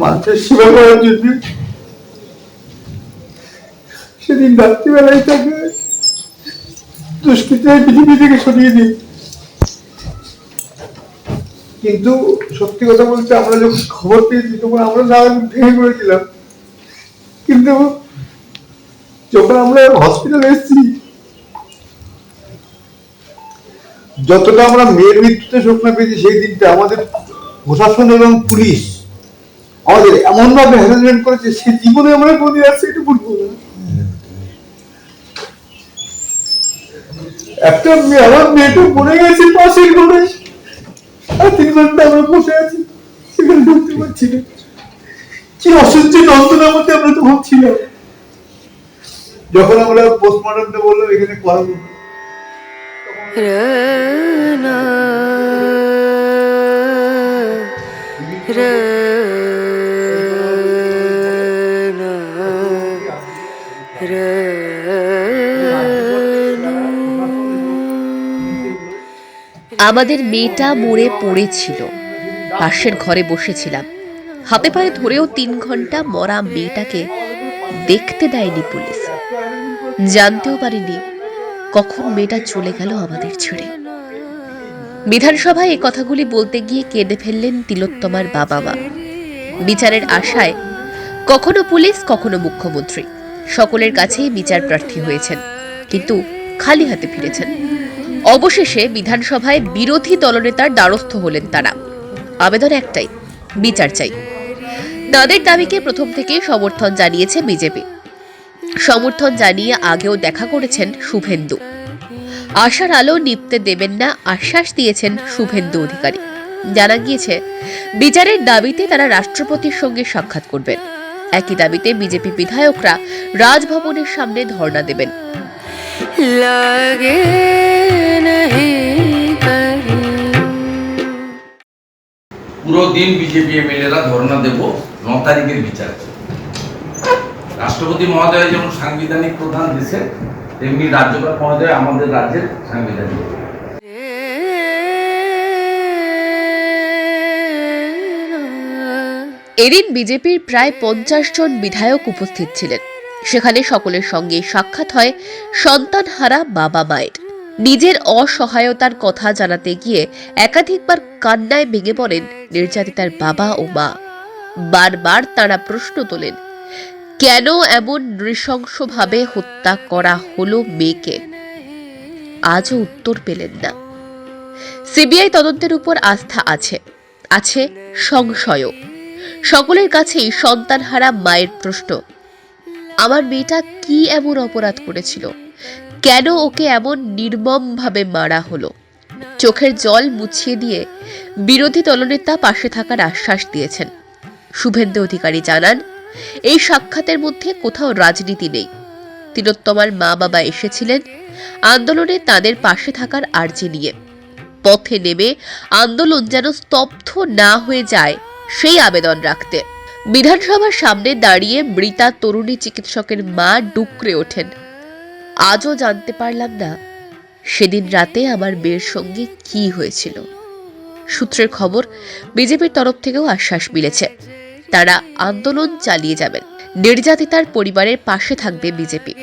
মানুষের সেবা করার জন্য। সেদিন রাত্রিবেলায় তাকে দুষ্কৃতরা পৃথিবী থেকে সরিয়ে দিই কিন্তু সত্যি কথা বলতে আমরা যখন খবর পেয়েছি, তখন আমরা না ভেঙে পড়েছিলাম। কিন্তু যখন আমরা হসপিটালে এসেছি, যতটা আমরা মেয়ের মৃত্যুতে শোক পেয়েছি, সেই দিনটা আমাদের প্রশাসন এবং পুলিশ আমাদের এমন ভাবে হ্যারাসমেন্ট করেছে, সে জীবনে আমরা বলি আসছে এটা বলব না। একটা মেয়ে, আমার মেয়েটা পড়ে গেছে পাশের ঘরে। আর তিন ঘণ্টা আমরা বসে আছি। সেখানে ঢুকতে পারছি না। কি অসহ্য যন্ত্রণার মধ্যে আমরা যখন আমরা পোস্টমর্টমটা বললাম, এখানে আমাদের মেয়েটা মরে পড়েছিল। পাশের ঘরে বসেছিলাম। হাতে পায়ে ধরেও তিন ঘণ্টা মরা মেয়েটাকে দেখতে দেয়নি পুলিশ। জানতেও পারিনি কখন মেয়েটা চলে গেল আমাদের ছেড়ে। বিধানসভায় এই কথাগুলি বলতে গিয়ে কেঁদে ফেললেন তিলোত্তমার বাবা মা বিচারের আশায় কখনো পুলিশ, কখনো মুখ্যমন্ত্রী। সকলের কাছেই বিচার প্রার্থী হয়েছেন, কিন্তু খালি হাতে ফিরেছেন। অবশেষে বিধানসভায় বিরোধী দলনেতার দ্বারস্থ হলেন তারা। আবেদন একটাই, বিচার চাই। তাদের দাবিকে প্রথম থেকেই সমর্থন জানিয়েছে বিজেপি। সমর্থন জানিয়ে আগেও দেখা করেছেন শুভেন্দু। আশার আলো নিপতে দেবেন না আশ্বাস দিয়েছেন শুভেন্দু অধিকারী। জানা গিয়েছে, বিচারের দাবিতে তারা রাষ্ট্রপতির সঙ্গে সাক্ষাৎ করবেন। একই দাবিতে বিজেপি বিধায়করা রাজভবনের সামনে ধর্ণা দেবেন। লাগে পুরো দিন বিজেপি এমএলএরা ধর্ণা দেব ন তারিখের বিচার রাষ্ট্রপতি মহোদয় যেমন সাংবিধানিক প্রধান দেশে তেমনি রাজ্যপাল মহোদয় আমাদের রাজ্যের সাংবিধানিক এদিন বিজেপির প্রায় পঞ্চাশ জন বিধায়ক উপস্থিত ছিলেন। সেখানে সকলের সঙ্গে সাক্ষাৎ হয় সন্তানহারা বাবা মায়ের নিজের অসহায়তার কথা জানাতে গিয়ে একাধিকবার কান্নায় ভেঙে পড়েন নির্যাতিতার বাবা ও মা। বারবার তারা প্রশ্ন তোলেন, কেন এমন নৃশংসভাবে হত্যা করা হলো মেয়েকে? আজও উত্তর পেলেন না। সিবিআই তদন্তের উপর আস্থা আছে আছে সংশয়ও। সকলের কাছেই সন্তানহারা মায়ের প্রশ্ন, আমার মেয়েটা কি এমন অপরাধ করেছিল? কেন ওকে এমন নির্মমভাবে মারা হলো? চোখের জল মুছিয়ে দিয়ে বিরোধী দলনেতা পাশে থাকার আশ্বাস দিয়েছেন। শুভেন্দু অধিকারী জানান, এই সাক্ষাতের মধ্যে কোথাও রাজনীতি নেই। তিলোত্তমার মা বাবা এসেছিলেন, আন্দোলনে তাদের পাশে থাকার আর্জি নিয়ে। পথে নেমে আন্দোলন যেন স্তব্ধ না হয়ে যায়, সেই আবেদন রাখতে। বিধানসভার সামনে দাঁড়িয়ে মৃতা তরুণী চিকিৎসকের মা ডুকরে ওঠেন। আজও জানতে পারলাম না সেদিন রাতে আমার মেয়ের সঙ্গে কি হয়েছিল। সূত্রের খবর, বিজেপির তরফ থেকেও আশ্বাস মিলেছে। তারা আন্দোলন চালিয়ে যাবেন। নির্যাতিতার পরিবারের পাশে থাকবে বিজেপি।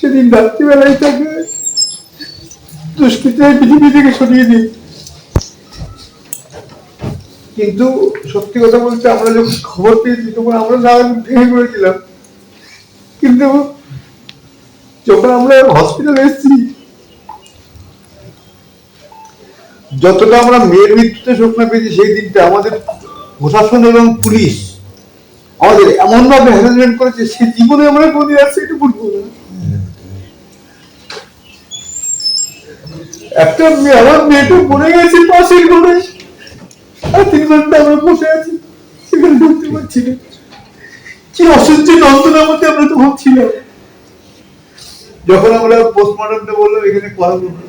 সেদিন রাত্রিবেলায় তাকে দুষ্কৃতি পৃথিবী থেকে সরিয়ে দিই কিন্তু সত্যি কথা বলতে আমরা যখন খবর পেয়েছি, তখন আমরা না ভেঙে পড়েছিলাম। কিন্তু যখন আমরা হসপিটালে এসেছি, যতটা আমরা মেয়ের মৃত্যুতে শোক না পেয়েছি, সেই দিনটা আমাদের প্রশাসন এবং পুলিশ আমাদের এমন ভাবে হ্যারাসমেন্ট করেছে, সে জীবনে আমরা বলি আসছে এটা বলব না। একটা মেয়ে, আমার মেয়েটা পড়ে গেছে পাশের ঘরে। আর যখন আমরা বললাম, এখানে করাবো না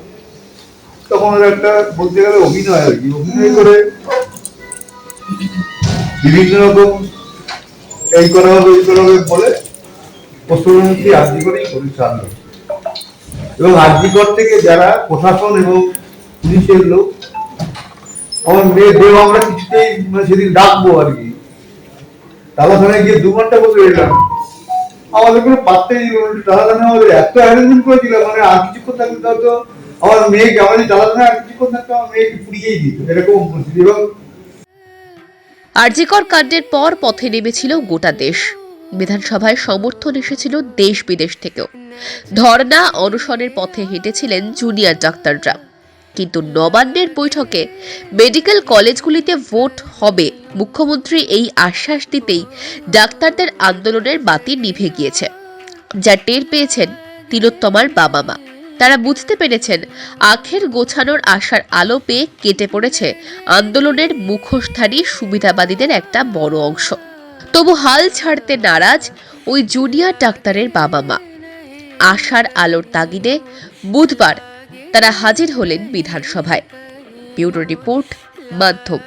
তখন ওরা একটা বলতে গেলে অভিনয় আর কি। অভিনয় করে বিভিন্ন রকম এই করা হবে, এই করা হবে বলে পশ্চিমবঙ্গকে আর্জি করেই পরিচাল এবং আর্জিকর থেকে যারা প্রশাসন এবং পুলিশের লোক আমার আমরা কিছুতেই মানে সেদিন ডাকবো আর কি। তালাথানায় গিয়ে দু ঘণ্টা বসে এলাম আমাদের কোনো পাত্তাই আমাদের এত অ্যারেঞ্জমেন্ট মানে আর কিছুক্ষণ হয়তো আমার মেয়েকে আমাদের আর কিছুক্ষণ থাকতে আমার মেয়েকে পুড়িয়েই দিত, এরকম পরিস্থিতি। এবং আরজিকর কাণ্ডের পর পথে নেমেছিল গোটা দেশ। বিধানসভায় সমর্থন এসেছিল দেশ বিদেশ থেকেও। ধর্ণা অনশনের পথে হেঁটেছিলেন জুনিয়র ডাক্তাররা। কিন্তু নবান্নের বৈঠকে মেডিকেল কলেজগুলিতে ভোট হবে। মুখ্যমন্ত্রী এই আশ্বাস দিতেই ডাক্তারদের আন্দোলনের বাতি নিভে গিয়েছে। যা টের পেয়েছেন তিলোত্তমার বাবা মা তারা বুঝতে পেরেছেন আখের গোছানোর আশার আলো পেয়ে কেটে পড়েছে আন্দোলনের মুখোশধারী সুবিধাবাদীদের একটা বড় অংশ। তবু হাল ছাড়তে নারাজ ওই জুনিয়র ডাক্তারের বাবা মা আশার আলোর তাগিদে বুধবার তারা হাজির হলেন বিধানসভায়। ব্যুরো রিপোর্ট মাধ্যম।